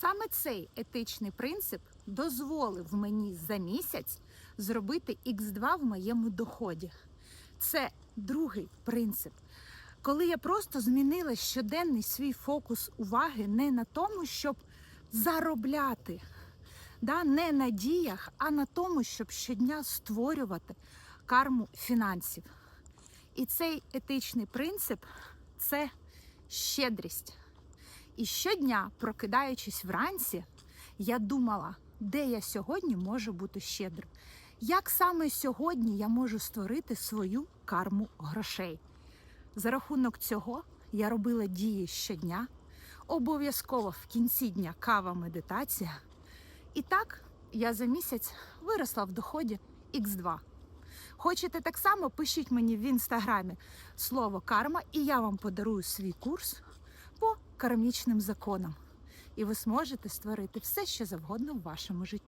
Саме цей етичний принцип дозволив мені за місяць зробити X2 в моєму доході. Це другий принцип. Коли я просто змінила щоденний свій фокус уваги не на тому, щоб заробляти, да, не на діях, а на тому, щоб щодня створювати карму фінансів. І цей етичний принцип це щедрість. І щодня, прокидаючись вранці, я думала, де я сьогодні можу бути щедрим. Як саме сьогодні я можу створити свою карму грошей? За рахунок цього я робила дії щодня, обов'язково в кінці дня кава медитація. І так я за місяць виросла в доході X2. Хочете так само, пишіть мені в інстаграмі слово карма, і я вам подарую свій курс кармічним законам. І ви зможете створити все, що завгодно в вашому житті.